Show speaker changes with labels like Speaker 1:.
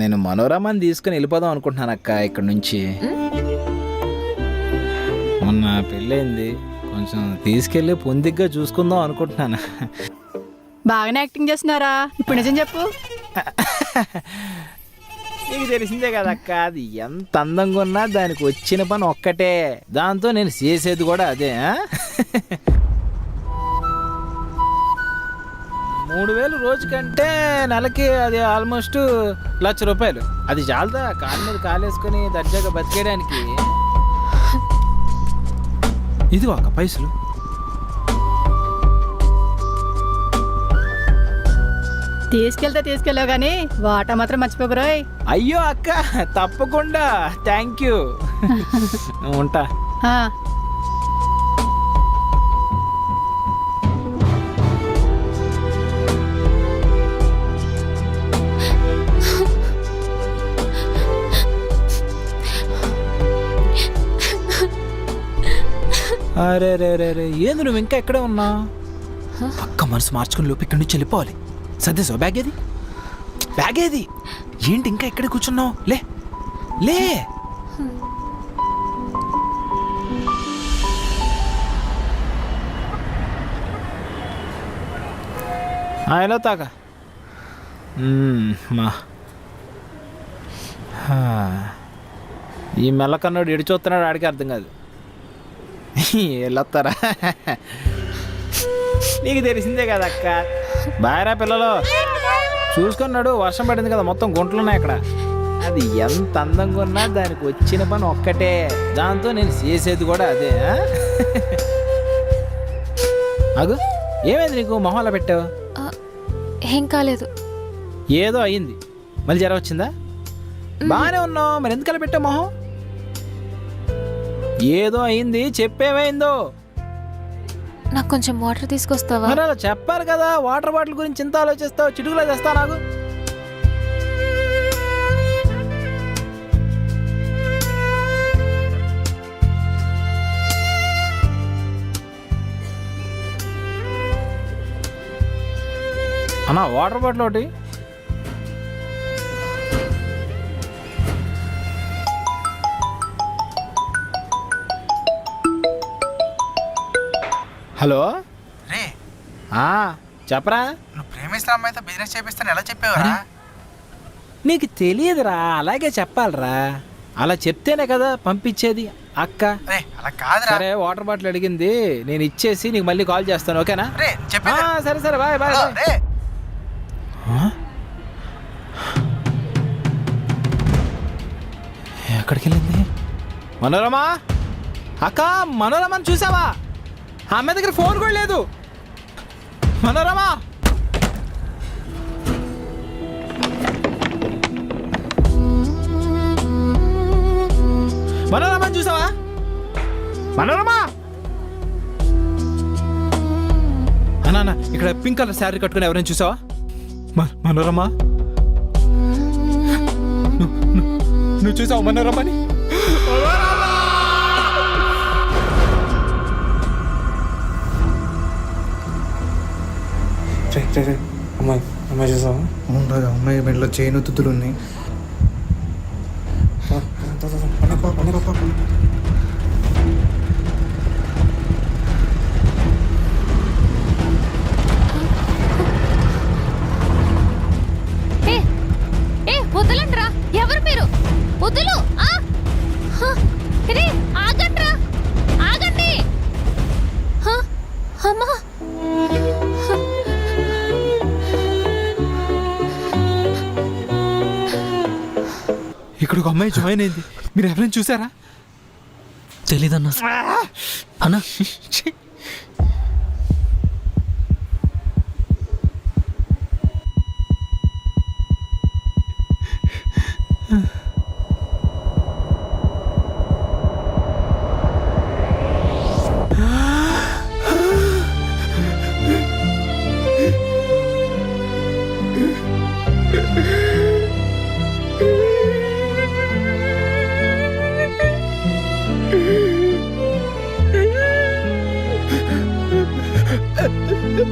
Speaker 1: నేను మనోరమని తీసుకుని వెళ్ళిపోదాం అనుకుంటున్నాను అక్క ఇక్కడ నుంచి. మొన్న పెళ్ళైంది. కొంచెం తీసుకెళ్ళి పొందిగ్గా చూసుకుందాం అనుకుంటున్నాను.
Speaker 2: బాగానే యాక్టింగ్ చేస్తున్నారా? ఇప్పుడు నిజం చెప్పు.
Speaker 1: నీకు తెలిసిందే కదక్క అది ఎంత అందంగా ఉన్నా దానికి వచ్చిన పని ఒక్కటే. దాంతో నేను చేసేది కూడా అదే మూడు వేలు రోజుకంటే నెలకి అది ఆల్మోస్ట్ లక్ష రూపాయలు. అది చాలదా? కాలు మీద కాలేసుకొని దర్జాగా బతికేయడానికి. ఇది ఒక పైసలు.
Speaker 2: తీసుకెళ్తే తీసుకెళ్ళావు గానీ వాటా మాత్రం మర్చిపోకరోయ్
Speaker 1: అయ్యో అక్క తప్పకుండా. Thank you. ఉంటా. అరే రే రే రే ఏంది నువ్వు ఇంకా ఎక్కడే ఉన్నా? అక్క మనసు మార్చుకుని లోపు ఇక్కడి నుంచి వెళ్ళిపోవాలి సర్దేసో బ్యాగ్ ఏది బ్యాగ్ ఏది ఏంటి ఇంకా ఎక్కడ కూర్చున్నావు? లే లే. ఆయన తాక మా. ఈ మెల్లకన్నాడు ఎడి చూస్తున్నాడు ఆడికి అర్థం కాదు. వెళ్ళొస్తారా నీకు తెలిసిందే కదా అక్క. బాయరా పిల్లలు. చూసుకున్నాడు వర్షం పడింది కదా మొత్తం గుంటలు ఉన్నాయి అక్కడ. అది ఎంత అందంగా ఉన్నా దానికి వచ్చిన పని ఒక్కటే. దాంతో నేను చేసేది కూడా అదే? అగు ఏమైంది నీకు? మొహంలో పెట్టావు?
Speaker 3: ఏం కాలేదు.
Speaker 1: ఏదో అయ్యింది. మళ్ళీ జ్వరం వచ్చిందా? బాగానే ఉన్నావు. మరి ఎందుకలా పెట్టావు మొహం? ఏదో అయింది చెప్పేమైందో?
Speaker 3: నాకు కొంచెం వాటర్ తీసుకొస్తావా?
Speaker 1: మరి అలా చెప్పాలి కదా వాటర్ బాటిల్ గురించి ఇంత ఆలోచిస్తావు చిటుకులో తెస్తా నాకు? అన్నా వాటర్ బాటిల్ ఒకటి. హలో?
Speaker 4: రే.
Speaker 1: ఆ, చెప్పరా?
Speaker 4: నువ్వు ప్రేమిస్తున్న అమ్మాయితో బిజినెస్ చేపిస్తాను ఎలా చెప్పావురా?
Speaker 1: నీకు తెలియదురా అలాగే చెప్పాలిరా. అలా చెప్తేనే కదా పంపించేది అక్క.
Speaker 4: రే అలా కాదురా.
Speaker 1: సరే వాటర్ బాటిల్ అడిగింది నేను ఇచ్చేసి నీకు మళ్ళీ కాల్ చేస్తాను ఓకేనా?
Speaker 4: రే
Speaker 1: ఆ,
Speaker 4: చెప్పేది
Speaker 1: సరే సరే బాయ్ బాయ్
Speaker 4: హలో,
Speaker 1: బాయ్.
Speaker 4: రే.
Speaker 1: ఆ? ఎక్కడికి వెళ్ళింది మనోరమా? అక్క మనోరమని చూసావా? ఆమె దగ్గర ఫోన్ కూడా లేదు. మనోరమా! మనోరమని చూసావా? మనోరమా! అన్నా ఇక్కడ పింక్ కలర్ శారీ కట్టుకుని ఎవరైనా చూసావా? మనోరమా! నువ్వు చూసావు మనోరమని?
Speaker 5: అమ్మాయి అమ్మాయి చూసావా?
Speaker 6: ఉండదు అమ్మాయి మెడలో చేయను తుతులు ఉన్నాయి.
Speaker 3: వదలండ్రా. ఎవరు మీరు? వదులు ఆగండ్రా. ఆగండి. అమ్మా.
Speaker 1: ఇక్కడ ఒక అమ్మాయి జాయిన్ అయింది. మీరు ఎవరైనా చూసారా?
Speaker 7: తెలీదన్నా. అన్నా.